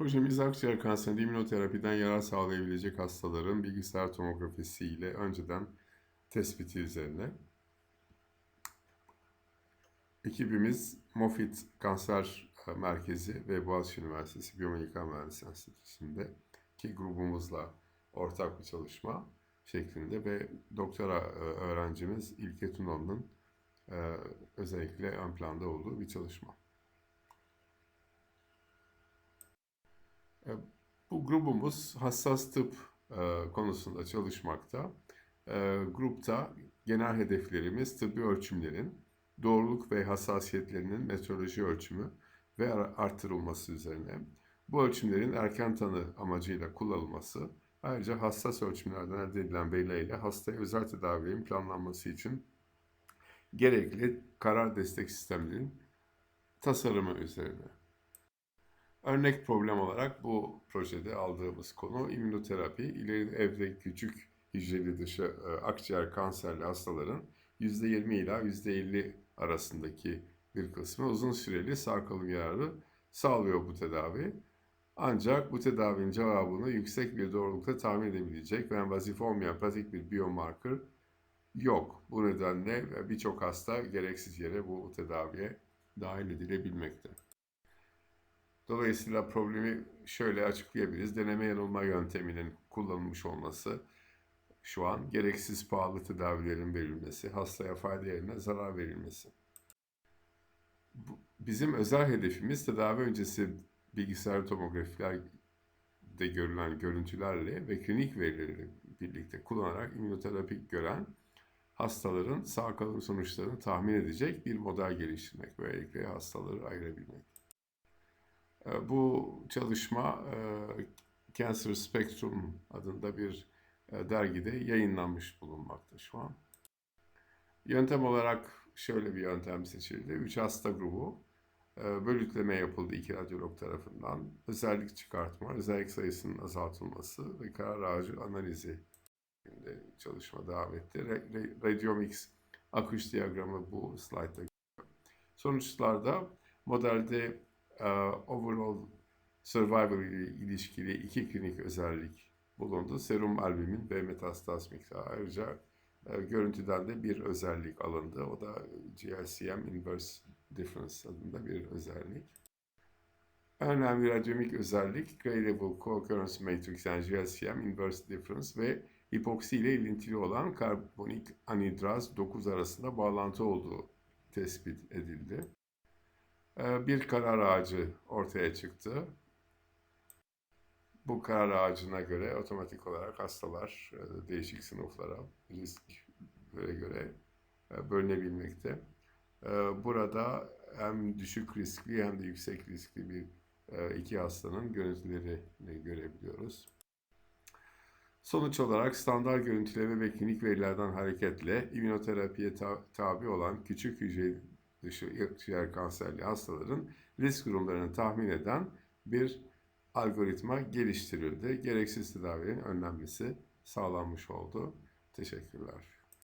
Projemiz akciğer kanserinde immünoterapiden yarar sağlayabilecek hastaların bilgisayar tomografisi ile önceden tespiti üzerine. Ekibimiz Moffitt Kanser e, Merkezi ve Boğaziçi Üniversitesi Biyomedikal Mühendisliği Enstitüsü'nde ki grubumuzla ortak bir çalışma şeklinde ve doktora e, öğrencimiz İlke Tunal'ın e, özellikle ön planda olduğu bir çalışma. Bu grubumuz hassas tıp e, konusunda çalışmakta. E, Grupta genel hedeflerimiz tıbbi ölçümlerin doğruluk ve hassasiyetlerinin metroloji ölçümü ve ar- artırılması üzerine. Bu ölçümlerin erken tanı amacıyla kullanılması, ayrıca hassas ölçümlerden elde edilen verilerle hastaya özel tedavinin planlanması için gerekli karar destek sistemlerinin tasarımı üzerine. Örnek problem olarak bu projede aldığımız konu immünoterapi. İleri evre küçük hücreli dışı e, akciğer kanserli hastaların %20 ila %50 arasındaki bir kısmı uzun süreli sağ kalım yararı sağlıyor bu tedavi. Ancak bu tedavinin cevabını yüksek bir doğrulukta tahmin edebilecek ve invazif olmayan pratik bir biomarker yok. Bu nedenle birçok hasta gereksiz yere bu tedaviye dahil edilebilmekte. Dolayısıyla problemi şöyle açıklayabiliriz. Deneme yanılma yönteminin kullanılmış olması şu an gereksiz pahalı tedavilerin verilmesi, hastaya fayda yerine zarar verilmesi. Bizim özel hedefimiz tedavi öncesi bilgisayar tomografilerde görülen görüntülerle ve klinik verileri birlikte kullanarak immünoterapik gören hastaların sağ kalım sonuçlarını tahmin edecek bir model geliştirmek. Böylelikle hastaları ayırabilmek. E, Bu çalışma e, Cancer Spectrum adında bir e, dergide yayınlanmış bulunmakta şu an. Yöntem olarak şöyle bir yöntem seçildi. Üç hasta grubu e, bölütleme yapıldı iki radyolog tarafından. Özellik çıkartma, özellik sayısının azaltılması ve karar ağacı analizi şeklinde çalışma devam etti. Radiomix akış diyagramı bu slaytta. Sonuçlarda modelde overall survival ile ilişkili iki klinik özellik bulundu. Serum albumin ve metastaz miktarı. Ayrıca e, görüntüden de bir özellik alındı. O da GLCM inverse difference adında bir özellik. En önemli radyomik özellik Gray-Level Co-occurrence matrix yani GLCM inverse difference ve hipoksi ile ilintili olan karbonik anhidraz 9 arasında bağlantı olduğu tespit edildi. E, Bir karar ağacı ortaya çıktı. Bu karar ağacına göre otomatik olarak hastalar e, değişik sınıflara risklere göre e, bölünebilmekte. E, Burada hem düşük riskli hem de yüksek riskli bir iki hastanın görüntülerini görebiliyoruz. Sonuç olarak standart görüntüleme ve klinik verilerden hareketle immünoterapiye ta- tabi olan küçük hücre dışı akciğer kanserli hastaların risk durumlarını tahmin eden bir algoritma geliştirildi. Gereksiz tedavinin önlenmesi sağlanmış oldu. Teşekkürler.